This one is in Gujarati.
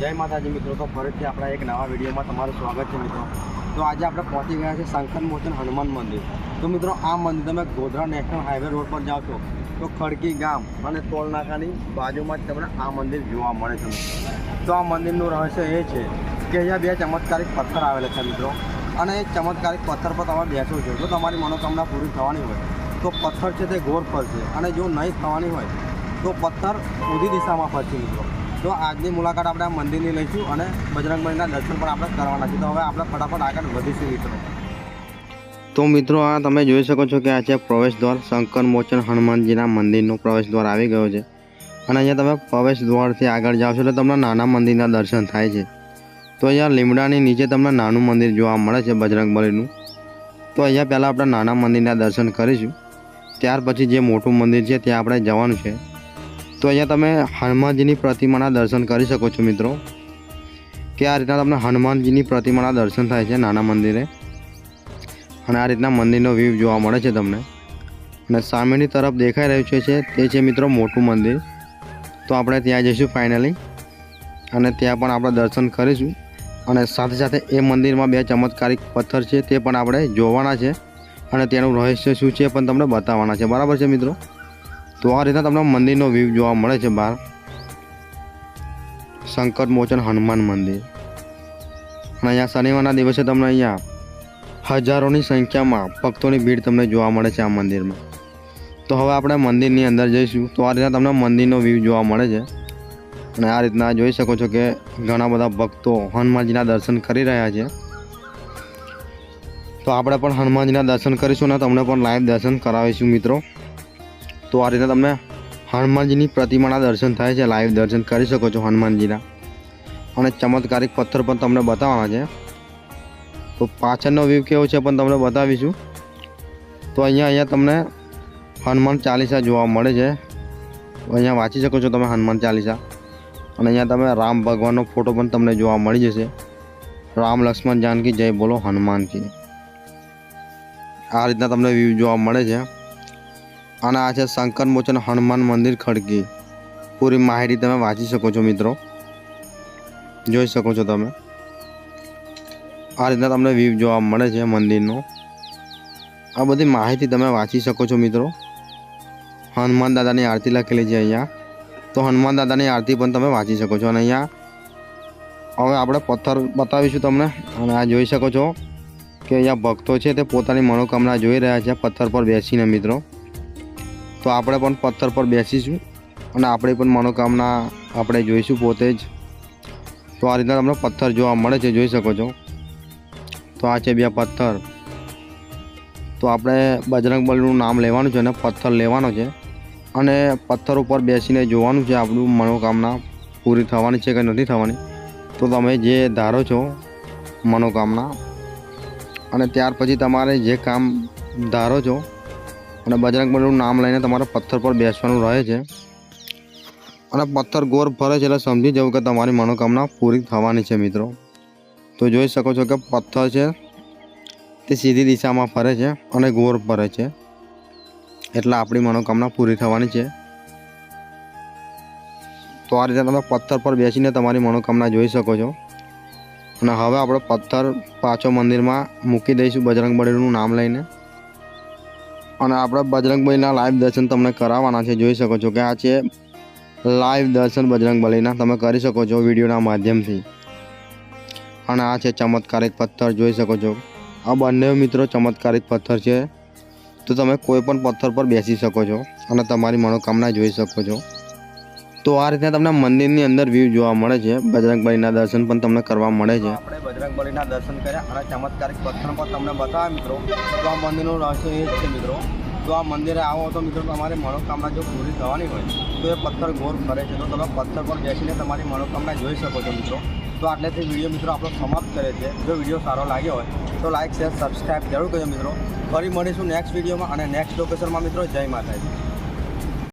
જય માતાજી મિત્રો, તો ફરીથી આપણા એક નવા વિડીયોમાં તમારું સ્વાગત છે મિત્રો. તો આજે આપણે પહોંચી ગયા છે શંકર મોચન હનુમાન મંદિર. તો મિત્રો, આ મંદિર તમે ગોધરા નેશનલ હાઈવે રોડ પર જાઓ છો, તો ખડકી ગામ અને ટોલનાકાની બાજુમાં જ તમને આ મંદિર જોવા મળે છે તો આ મંદિરનું રહસ્ય એ છે કે અહીંયા બે ચમત્કારિક પથ્થર આવેલા છે મિત્રો. અને એ ચમત્કારિક પથ્થર પર તમે બેસો છો, જો તમારી મનોકામના પૂરી થવાની હોય, તો પથ્થર છે તે ગોળ ફરશે અને જો નહીં થવાની હોય, તો પથ્થર ઉધી દિશામાં ફરશે મિત્રો. તો આજની મુલાકાત આપણે આ મંદિરની લઈશું અને બજરંગબલીના દર્શન પણ આપણે કરવાના છે તો હવે આપણે ફટાફટ આગળ વધીશું મિત્રો. તો મિત્રો આ તમે જોઈ શકો છો કે આ છે પ્રવેશ દ્વાર શંકર મોચન હનુમાનજીના મંદિરનો પ્રવેશ દ્વાર આવી ગયો છે. અને અહીંયા તમે પ્રવેશ દ્વારથી આગળ જાઓ છો એટલે તમને નાના મંદિરના દર્શન થાય છે. તો અહીંયા લીમડાની નીચે તમને નાનું મંદિર જોવા મળે છે બજરંગબલીનું. તો અહીંયા પહેલાં આપણે નાના મંદિરના દર્શન કરીશું. ત્યાર પછી જે મોટું મંદિર છે ત્યાં આપણે જવાનું છે. તો અહીંયા તમે હનુમાનજીની પ્રતિમાના દર્શન કરી શકો છો મિત્રો. કે આ રીતના તમને હનુમાનજીની પ્રતિમાના દર્શન થાય છે નાના મંદિરે. અને આ રીતના મંદિરનો વ્યૂ જોવા મળે છે તમને. અને સામેની તરફ દેખાઈ રહ્યું છે તે છે મિત્રો મોટું મંદિર. તો આપણે ત્યાં જઈશું ફાઇનલી અને ત્યાં પણ આપણે દર્શન કરીશું. અને સાથે સાથે એ મંદિરમાં બે ચમત્કારિક પથ્થર છે, તે પણ આપણે જોવાના છે. અને તેનું રહસ્ય શું છે પણ તમને બતાવવાના છે. બરાબર છે મિત્રો? તો આ રીતના તમને મંદિરનો વ્યૂ જોવા મળે છે બહાર. સંકટ મોચન હનુમાન મંદિર. અને અહીંયા શનિવારના દિવસે તમને અહીંયા હજારોની સંખ્યામાં ભક્તોની ભીડ તમને જોવા મળે છે આ મંદિરમાં. તો હવે આપણે મંદિરની અંદર જઈશું. તો આ રીતના તમને મંદિરનો વ્યૂ જોવા મળે છે. અને આ રીતના જોઈ શકો છો કે ઘણા બધા ભક્તો હનુમાનજીના દર્શન કરી રહ્યા છે. તો આપણે પણ હનુમાનજીના દર્શન કરીશું અને તમને પણ લાઈવ દર્શન કરાવીશું મિત્રો. તો આ રીતે તમને હનુમાનજીની પ્રતિમાના દર્શન થાય છે લાઈવ દર્શન કરી શકો છો હનુમાનજીના. અને ચમત્કારિક પથ્થર પણ તમને બતાવવાના છે. તો પાછળનો વ્યૂ કેવો છે પણ તમને બતાવીશું. તો અહીંયા અહીંયા તમને હનુમાન ચાલીસા જોવા મળે છે. અહીંયા વાંચી શકો છો તમે હનુમાન ચાલીસા. અને અહીંયા તમે રામ ભગવાનનો ફોટો પણ તમને જોવા મળી જશે. રામ લક્ષ્મણ જાનકી જય બોલો હનુમાનજી. આ રીતના તમને વ્યૂ જોવા મળે છે. અને આ છે શંકર મોચન હનુમાન મંદિર ખડકી. પૂરી માહિતી તમે વાંચી શકો છો મિત્રો. જોઈ શકો છો તમે. આ રીતના તમને વ્યૂ જોવા મળે છે મંદિરનો. આ બધી માહિતી તમે વાંચી શકો છો મિત્રો. હનુમાન દાદાની આરતી લખેલી છે અહીંયા. તો હનુમાન દાદાની આરતી પણ તમે વાંચી શકો છો. અને અહીંયા હવે આપણે પથ્થર બતાવીશું તમને. અને આ જોઈ શકો છો કે અહીંયા ભક્તો છે તે પોતાની મનોકામના જોઈ રહ્યા છે પથ્થર પર બેસીને મિત્રો. તો આપણે પણ પથ્થર પર બેસીશું અને આપણી પણ મનોકામના આપણે જોઈશું પોતે જ. તો આ રીતના તમને પથ્થર જોવા મળે છે, જોઈ શકો છો. તો આ છે બે પથ્થર. તો આપણે બજરંગબલીનું નામ લેવાનું છે અને પથ્થર લેવાનો છે. અને પથ્થર ઉપર બેસીને જોવાનું છે આપણું મનોકામના પૂરી થવાની છે કે નથી થવાની. તો તમે જે ધારો છો મનોકામના. અને ત્યાર પછી તમારે જે કામ ધારો છો અને બજરંગબલીનું નામ લઈને તમારે પથ્થર પર બેસવાનું રહે છે. અને પથ્થર ગોર ફરે છે એટલે સમજી જવું કે તમારી મનોકામના પૂરી થવાની છે મિત્રો. તો જોઈ શકો છો કે પથ્થર છે, તે સીધી દિશામાં ફરે છે અને ગોર ફરે છે. એટલે આપણી મનોકામના પૂરી થવાની છે. તો આ રીતે તમે પથ્થર પર બેસીને તમારી મનોકામના જોઈ શકો છો. અને હવે આપણે પથ્થર પાછો મંદિરમાં મૂકી દઈશું બજરંગબલીનું નામ લઈને. અને આપણે બજરંગબલીના લાઈવ દર્શન તમને કરાવવાના છે. જોઈ શકો છો કે આ છે લાઈવ દર્શન બજરંગબલીના તમે કરી શકો છો વિડીયોના માધ્યમથી. અને આ છે ચમત્કારિક પથ્થર. જોઈ શકો છો. આ બંને મિત્રો ચમત્કારિક પથ્થર છે. તો તમે કોઈ પણ પથ્થર પર બેસી શકો છો અને તમારી મનોકામના જોઈ શકો છો. તો આ રીતે તમને મંદિરની અંદર વ્યૂ જોવા મળે છે. બજરંગબલીના દર્શન પણ તમને કરવા મળે છે. આપણે બજરંગબલીના દર્શન કર્યા અને ચમત્કારિક પથ્થર પણ તમને બતાવ્યા મિત્રો. તો આ મંદિરનું રહસ્ય એ જ છે મિત્રો. તો આ મંદિરે આવો તો મિત્રો તમારી મનોકામના જો પૂરી થવાની હોય, તો એ પથ્થર ગોર ફરે છે. તો તમે પથ્થર પર બેસીને તમારી મનોકામના જોઈ શકો છો મિત્રો. તો આટલેથી વીડિયો મિત્રો આપણો સમાપ્ત કરે છે જો વીડિયો સારો લાગ્યો હોય, તો લાઇક શેર સબસ્ક્રાઈબ જરૂર કરજો મિત્રો. ફરી મળીશું નેક્સ્ટ વિડીયોમાં અને નેક્સ્ટ લોકેશનમાં મિત્રો. જય માતાજી.